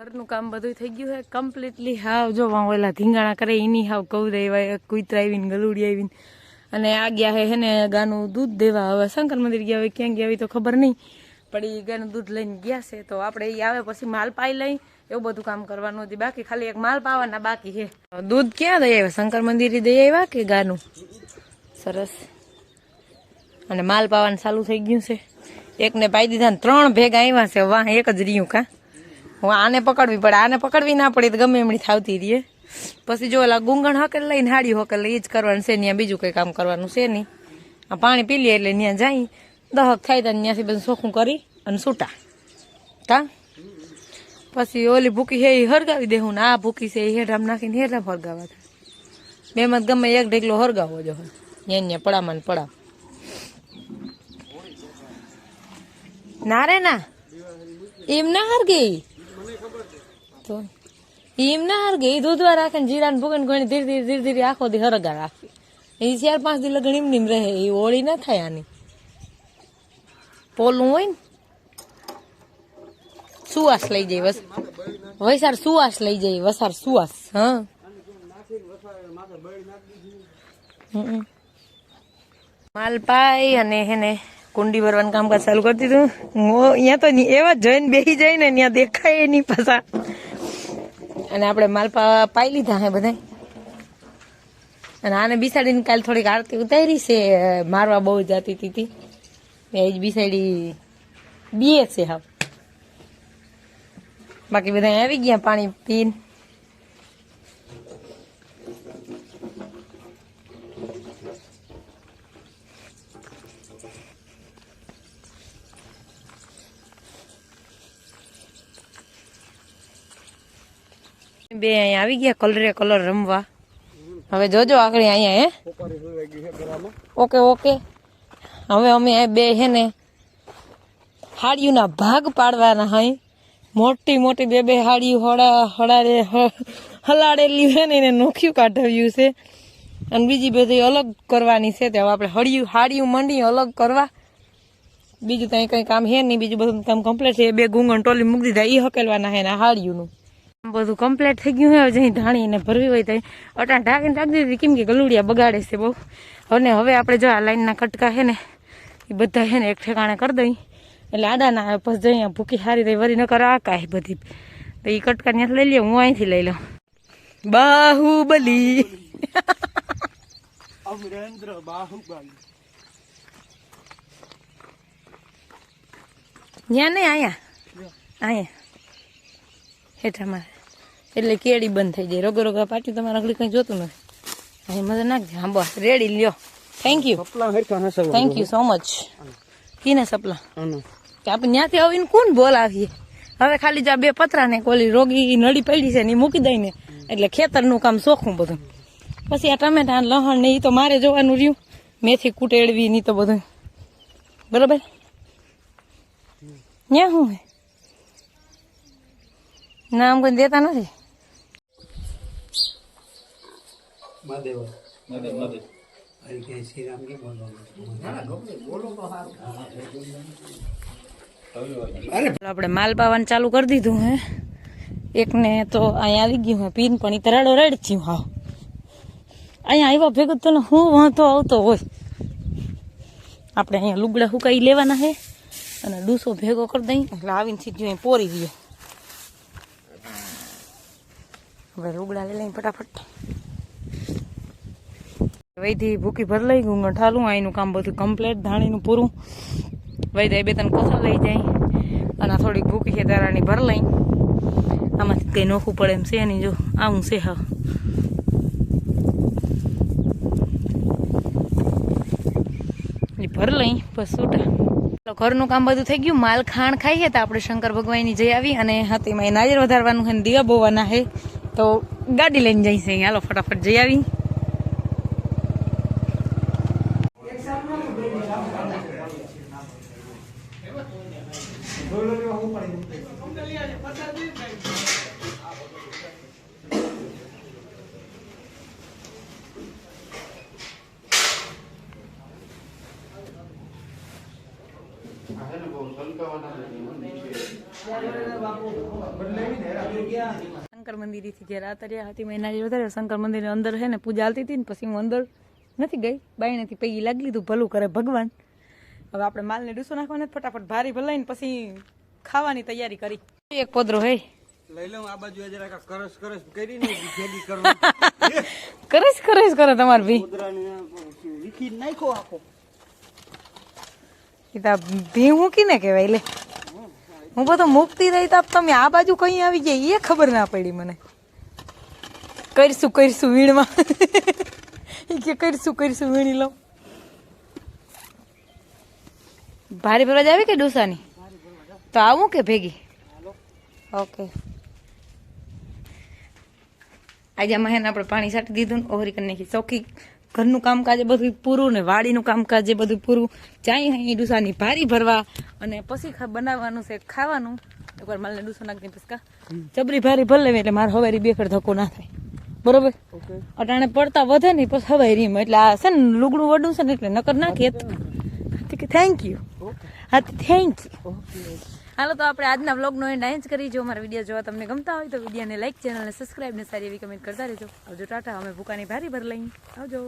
ઘરનું કામ બધું થઈ ગયું છે કમ્પ્લીટલી હાવ, જો ઓલા ધીંગાણા કરે, એની હાવ કહું દેવાય કુતરા આવીને ગલુડી આવીને અને આ ગયા હે હેને ગાનું દૂધ દેવા. હવે શંકર મંદિર ગયા હોય, ક્યાં ગયા હોય તો ખબર નહીં. પણ એ ગાનું દૂધ લઈને ગયા છે, તો આપણે એ આવે પછી માલ પાઈ લઈ. એવું બધું કામ કરવાનું હતું. બાકી ખાલી એક માલ પાવાના બાકી છે. દૂધ ક્યાં દઈ આવ્યા? શંકર મંદિર દઈ આવ્યા કે ગાનું? સરસ. અને માલ પાવાનું ચાલુ થઈ ગયું છે. એકને પાઈ દીધા ને ત્રણ ભેગા આવ્યા છે. વાહ, એક જ રહ્યું કા? હું આને પકડવી પડે, આને પકડવી ના પડે તો ગમે એમની થાવતી રહીએ પછી જો ઓલા ગુંગણ હકેલ લઈને હાડી હકેલ લઈ જ કરવાનું છે ત્યાં બીજું કંઈ કામ કરવાનું છે નહીં. આ પાણી પી લઈએ એટલે ત્યાં જાય, દહક થાય તો ત્યાંથી બધું સોખું કરી અને છૂટા કા? પછી ઓલી ભૂકી છે એ હરગાવી દેવું ને આ ભૂકી છે એ હેઠામ નાખીને હેઠામ હરગાવા થાય બેમાં ગમે એક ઢેકલો હરગાવો જો ત્યાં ત્યાં પડામાં ને પડા ના રે ના. એમ ના હરગી તો એમ ના હરગે એ દૂધવા રાખે જીરા ભૂગન ઘણી ધીરે ધીરે ધીરે ધીરે આખો દી હરગા રાખે. એ ચાર પાંચ દી એમ નીમ રહે, એ ઓળી ના થાય આની. પોલું હોય ને, સુવાસ લઈ જાય વસ વૈસાર સુવાસ લઈ જાય, વસાર સુવાસ, હા. હમ. માલ પાઈ અને હેને કુંડી ભરવાનું કામકાજ ચાલુ કરી દીધું. અહીંયા તો એવા જઈને બેસી જાય ને ત્યાં દેખાય નહીં પાછા. અને આપણે માલપા પાઈ લીધા હે બધા અને આને બિસાડીને કાલ થોડીક આરતી ઉતારી છે, મારવા બહુ જતી હતી એ જ બિસાડી બીએ છે હા બાકી બધા આવી ગયા પાણી પીને. બે અહીંયા આવી ગયા કલરે કલર રમવા. હવે જોજો આગળ અહીંયા, હે? Okay okay. હવે અમે બે, હે ને, હાડીઓના ભાગ પાડવાના હઈ મોટી મોટી બે બે હાડીઓ હળા હળાડે હ- હલાડેલી હે ને, એને નોખ્યું કાઢવ્યું છે. અને બીજી બધી અલગ કરવાની છે. તે હવે આપણે હળિયું, હાડીયું મંડી અલગ કરવા. બીજું ત્યાં કંઈ કામ હે નહીં, બીજું બધું કામ કમ્પ્લીટ છે. બે ગુંગણ ટોલી મૂકી દીધા એ હકેલવાના હે ને હાડીયુંનું બધું કમ્પ્લીટ થઈ ગયું હોય જઈ ધાણીને ભરવી હોય તો અટાણ ઢાંકીને રાખી દીધી. કેમ કે ગલુડિયા બગાડે છે બહુ. અને હવે આપણે જો આ લાઈનના કટકા છે ને એ બધા છે ને એક ઠેકાણે કરી દઈ. એટલે આડા ના આવે પછી જઈ અહીંયા ભૂકી હારી રહી વરી ન કરે આ કાંઈ બધી. તો એ કટકા ત્યાંથી લઈ લઈએ હું અહીંથી લઈ લઉં. બાહુબલી. અમરેન્દ્ર બાહુબલી. ત્યાં નહીં અહીંયા અહીંયા હેઠામાં. એટલે કેળી બંધ થઈ જાય. રોગો રોગા પાટી તમારે આગળ કંઈ જોતું નથી. અહીં મજા નાખજે હા બસ રેડી લ્યો. Thank you thank you so much કીને સપલા? કે આપણે ત્યાંથી આવીને કોણ બોલાવીએ? હવે ખાલી જા બે પતરાને કોલી રોગી નડી પડી છે ને મૂકી દઈને. એટલે ખેતરનું કામ સોખું બધું. પછી આ ટમેટા લહણ ને એ તો મારે જોવાનું રહ્યું. મેથી કૂટેડવી ની તો બધું. બરોબર? ન્યા શું હે? ના આમ કોઈ દેતા નથી મહાદેવ મહાદેવ મહાદેવ હરી કે શ્રી રામ કે આપણે માલ પાવાનું ચાલુ કરી દીધું હે એકને તો અહીંયા આવી ગયું હે પીન પણ એ તરાડો રેડ થયું હાવ અહીંયા આવ્યા ભેગું તો ને હું વાંધો આવતો હોય આપણે અહીંયા લુગડા હુકાઈ લેવાના હે અને ડૂસો ભેગો કરી દઈ એટલે આવીને સીધું અહીં પોરી ગયો આપણે લુગડા લઈ લઈને ફટાફટ. વૈધી ભૂકી ભર લઈ ગયું ઠાલું અહીંનું કામ બધું કમ્પ્લીટ ધાણીનું પૂરું. વૈદાય બે ત્રણ કોથળ લઈ જાય, અને થોડીક ભૂકી છે તારાની ભર લઈ આમાંથી કંઈ નોખું પડે એમ છે નહીં, જો, આવું છે હા. ભર લઈ, બસ છૂટા. ઘરનું કામ બધું થઈ ગયું, માલ ખાણ ખાઈએ તો આપણે શંકર ભગવાનની જઈ આવી, અને હાથીમાં એ નાજર વધારવાનું છે દીવા બોવાના છે. तो गाड़ी लेन जाई से यार लो फटाफट जाई Ya, bapak. Berlebihan. શંકર જે રાત રહ્યા હતી મહિના જેવું વધારે શંકર મંદિરની અંદર છે ને પૂજા હાલતી હતી ને પછી હું અંદર નથી ગઈ. બાયણેથી પૈકી લાગી લીધું ભલું કરે ભગવાન. હવે આપણે માલને ડૂસો નાખવાને જ ફટાફટ. ભારી ભલાઈને પછી ખાવાની તૈયારી કરી. એક પોદરો હે. લઈ લઉં આ બાજુ જરાક આ કરસ કરસ કરીને ભેગી કરું જ જ ભી વિખી આખો. ભી હું કીને કહેવાય લે. હું બધો મુક્તિ રહી તો તમે આ બાજુ કઈ આવી ગઈ એ ખબર ના પડી મને. કરીશું કરીશું વીણમાં. એ કે કરીશું કરીશું વીણી લઉં. ભારે ભરવા આવી કે ડોસાની? તો આવું કે ભેગી? ઓકે. આજે મહેન આપણે પાણી છાંટી દીધું ને ઓહરી કરી નાખી. ચોખ્ખી ઘરનું કામકાજ એ બધું પૂરું ને વાડીનું કામકાજ એ બધું પૂરું. ચાઈ અહીં ડુસાની ભારી ભરવા અને પછી બનાવવાનું છે ખાવાનું. એકવાર માલને ડુસો નાખી પસકા. ચબરી ભારી ભર લેવી એટલે મારે હવારી બે ફેર ધક્કો ના થાય. બરોબર? અટાણે પડતા વધે ને પછી હવાઈ રીમ. એટલે આ છે ને લુગડું વડું છે ને એટલે નકર નાખીએ થેન્ક યુ હા. થેન્ક યુ હાલો, તો આપણે આજના વ્લોગનો એન્ડ અહીં કરી. જો મારા વીડિયો જોવા તમને ગમતા હોય તો વિડીયોને લાઈક ચેનલને સબસ્ક્રાઈબને સારી એવી કમેન્ટ કરતા રહેજો. આવજો, ટાટા. અમે ભૂકાની ભારી ભર લઈ આવજો.